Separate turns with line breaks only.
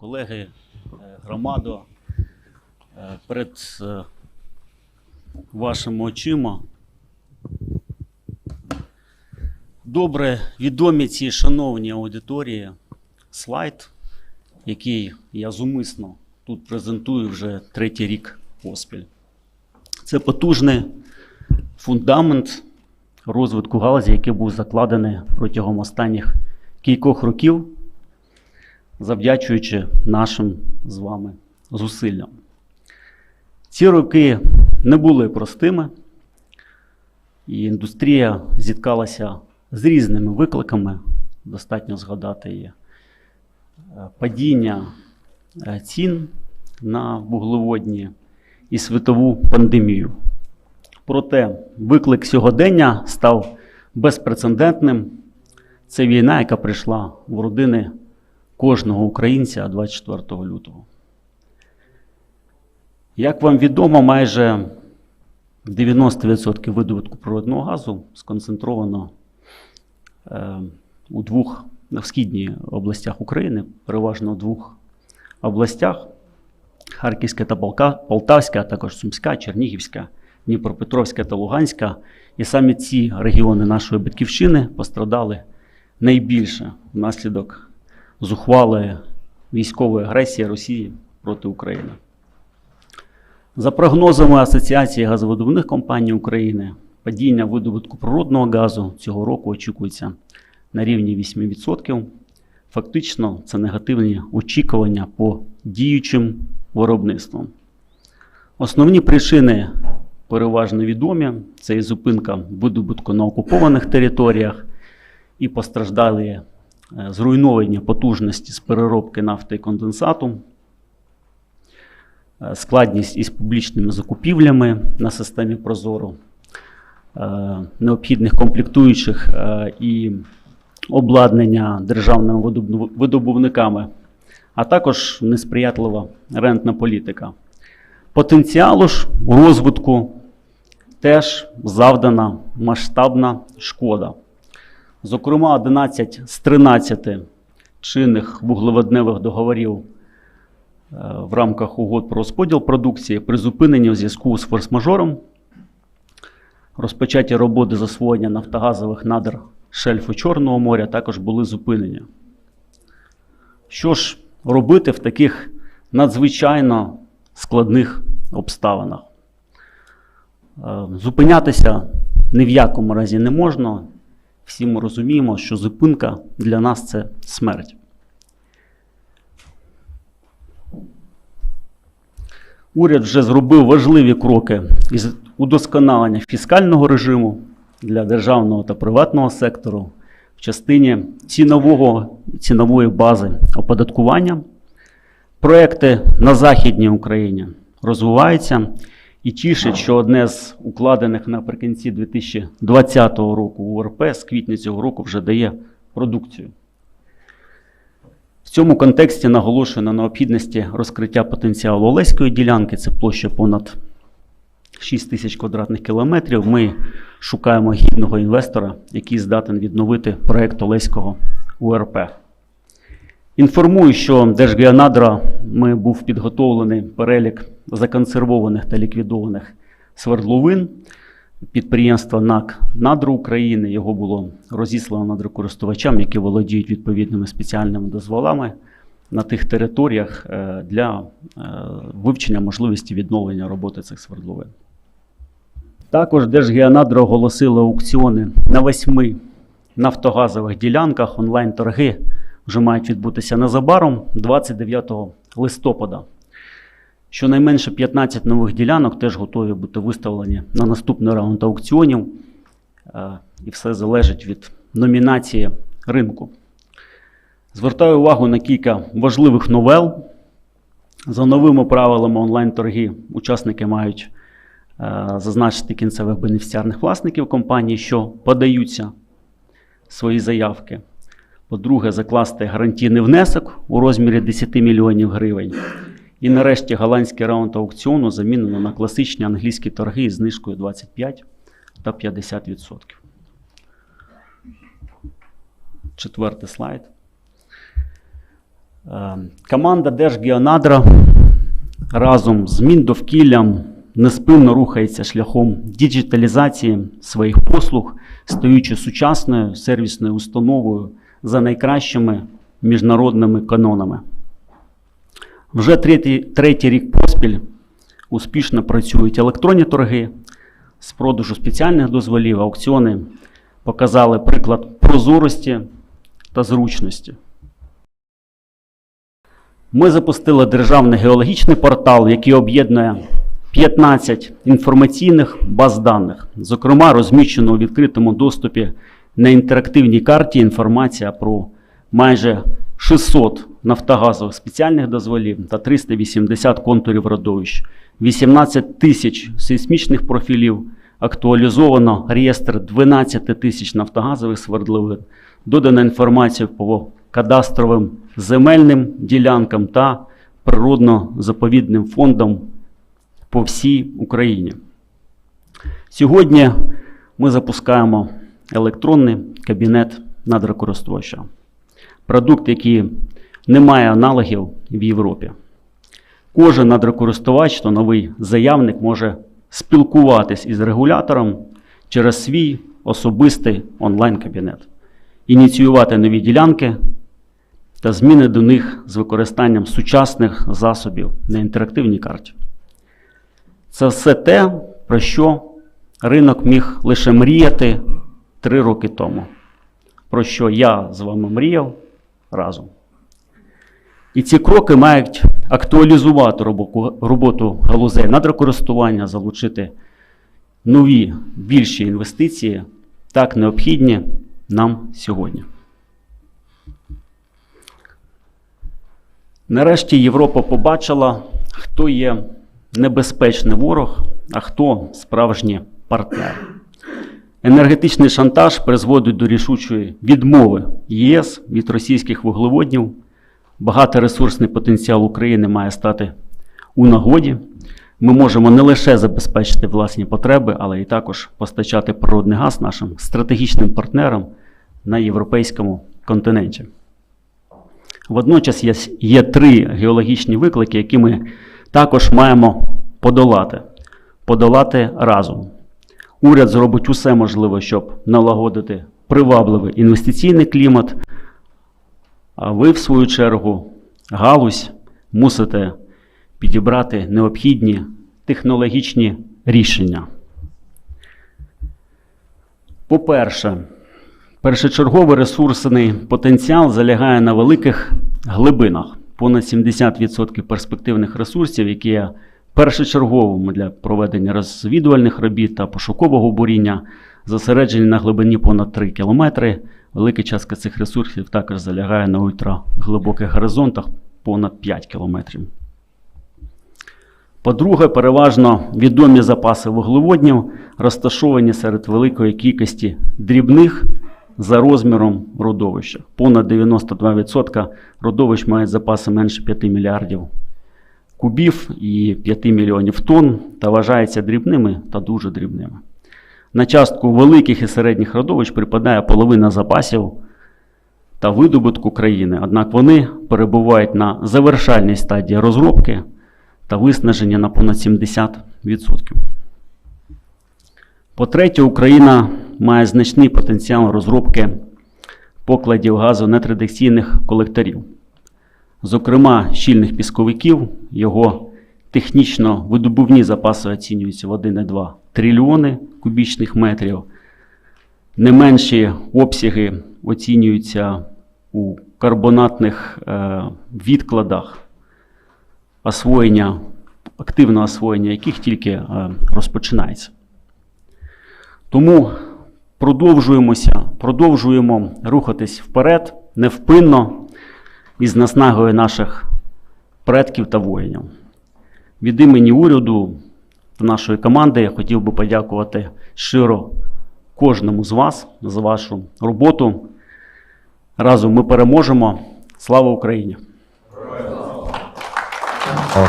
колеги, е, громадо, е, перед е, вашими очима. Добре відомі цій шановній аудиторії. Слайд, який я зумисно тут презентую вже третій рік поспіль. Це потужний фундамент розвитку галузі, який був закладений протягом останніх кількох років, завдячуючи нашим з вами зусиллям. Ці роки не були простими, і індустрія зіткалася з різними викликами. Достатньо згадати є е, падіння е, цін на вуглеводні і світову пандемію. Проте виклик сьогодення став безпрецедентним. Це війна, яка прийшла в родини кожного українця 24 лютого. Як вам відомо, майже 90% видобутку природного газу сконцентровано е, у двох в східній областях України, переважно у двох областях: Харківська та Полтавська, а також Сумська, Чернігівська, Дніпропетровська та Луганська. І саме ці регіони нашої батьківщини пострадали найбільше внаслідок зухвалої військової агресії Росії проти України. За прогнозами Асоціації газовидобувних компаній України, падіння видобутку природного газу цього року очікується на рівні 8%. Фактично, це негативні очікування по діючим виробництвам. Основні причини переважно відомі: це і зупинка видобутку на окупованих територіях, і постраждалі е, зруйновані потужності з переробки нафти і конденсату, е, складність із публічними закупівлями на системі Прозоро, е, необхідних комплектуючих і обладнання державними видобувниками, а також несприятлива рентна політика. Потенціалу ж розвитку теж завдана масштабна шкода. Зокрема, 11 з 13 чинних вуглеводневих договорів е, в рамках угод про розподіл продукції призупинені у зв'язку з форс-мажором. Розпочаті роботи з освоєння нафтогазових надр шельфу Чорного моря також були зупинені. Що ж робити в таких надзвичайно складних обставинах? Е, Зупинятися ні в якому разі не можна. Всі ми розуміємо, що зупинка для нас це смерть. Уряд вже зробив важливі кроки із удосконалення фіскального режиму для державного та приватного сектору в частині цінового, цінової бази оподаткування. Проекти на Західній Україні розвиваються і тішить, що одне з укладених наприкінці 2020 року УРП з квітня цього року вже дає продукцію. В цьому контексті наголошую на необхідності розкриття потенціалу Олеської ділянки. Це площа понад 6 тисяч квадратних кілометрів. Ми шукаємо гідного інвестора, який здатен відновити проект Олеського УРП. Інформую, що Держгеонадра ми був підготовлений перелік законсервованих та ліквідованих свердловин підприємства НАК Надра України. Його було розіслано надрокористувачам, які володіють відповідними спеціальними дозволами на тих територіях е, для е, вивчення можливості відновлення роботи цих свердловин. Також Держгеонадра оголосила аукціони на восьми нафтогазових ділянках. Онлайн-торги вже мають відбутися незабаром 29 листопада. Щонайменше 15 нових ділянок теж готові бути виставлені на наступний раунд аукціонів. Е, І все залежить від номінації ринку. Звертаю увагу на кілька важливих новел. За новими правилами онлайн-торги учасники мають е, зазначити кінцевих бенефіціарних власників компанії, що подаються свої заявки. По-друге, закласти гарантійний внесок у розмірі 10 мільйонів гривень. І нарешті голландський раунд аукціону замінено на класичні англійські торги із знижкою 25 та 50%. Четвертий слайд. Е, Команда Держгеонадра разом з Міндовкіллям неспинно рухається шляхом діджиталізації своїх послуг, стаючи сучасною сервісною установою за найкращими міжнародними канонами. Вже третій, третій рік поспіль успішно працюють електронні торги з продажу спеціальних дозволів, аукціони показали приклад прозорості та зручності. Ми запустили державний геологічний портал, який об'єднує 15 інформаційних баз даних. Зокрема, розміщено у відкритому доступі на інтерактивній карті інформація про майже 600 нафтогазових спеціальних дозволів та 380 контурів родовищ, 18 тисяч сейсмічних профілів, актуалізовано реєстр 12 тисяч нафтогазових свердловин, додана інформація по кадастровим земельним ділянкам та природно-заповідним фондам по всій Україні. Сьогодні ми запускаємо електронний кабінет надрокористувача. Продукт, який не має аналогів в Європі. Кожен надрокористувач, то новий заявник може спілкуватись із регулятором через свій особистий онлайн-кабінет, ініціювати нові ділянки та зміни до них з використанням сучасних засобів на інтерактивній карті. Це все те, про що ринок міг лише мріяти три роки тому, про що я з вами мріяв разом. І ці кроки мають актуалізувати роботу галузей надрокористування, залучити нові більші інвестиції, так необхідні нам сьогодні. Нарешті Європа побачила, хто є небезпечний ворог, а хто справжній партнер. Енергетичний шантаж призводить до рішучої відмови ЄС від російських вуглеводнів. Багаторесурсний потенціал України має стати у нагоді. Ми можемо не лише забезпечити власні потреби, але і також постачати природний газ нашим стратегічним партнерам на європейському континенті. Водночас є, є три геологічні виклики, які ми також маємо подолати. Подолати разом. Уряд зробить усе можливе, щоб налагодити привабливий інвестиційний клімат. А ви, в свою чергу, галузь мусите підібрати необхідні технологічні рішення. По-перше, першочерговий ресурсний потенціал залягає на великих глибинах. Понад 70% перспективних ресурсів, які першочерговими для проведення розвідувальних робіт та пошукового буріння, зосереджені на глибині понад 3 кілометри. Велика частка цих ресурсів також залягає на ультраглибоких горизонтах понад 5 кілометрів. По-друге, переважно відомі запаси вуглеводнів розташовані серед великої кількості дрібних за розміром родовища. Понад 92% родовищ мають запаси менше 5 мільярдів кубів і 5 мільйонів тонн та вважаються дрібними та дуже дрібними. На частку великих і середніх родовищ припадає половина запасів та видобутку країни, однак вони перебувають на завершальній стадії розробки та виснаження на понад 70%. По-третє, Україна має значний потенціал розробки покладів газу нетрадиційних колекторів, зокрема щільних пісковиків, його технічно видобувні запаси оцінюються в 1,2 трильйони кубічних метрів. Не менші обсяги оцінюються у карбонатних е, відкладах освоєння, активного освоєння яких тільки е, розпочинається. Тому продовжуємося, продовжуємо рухатись вперед невпинно із наснагою наших предків та воїнів. Від імені уряду та нашої команди я хотів би подякувати щиро кожному з вас за вашу роботу. Разом ми переможемо. Слава Україні!
О,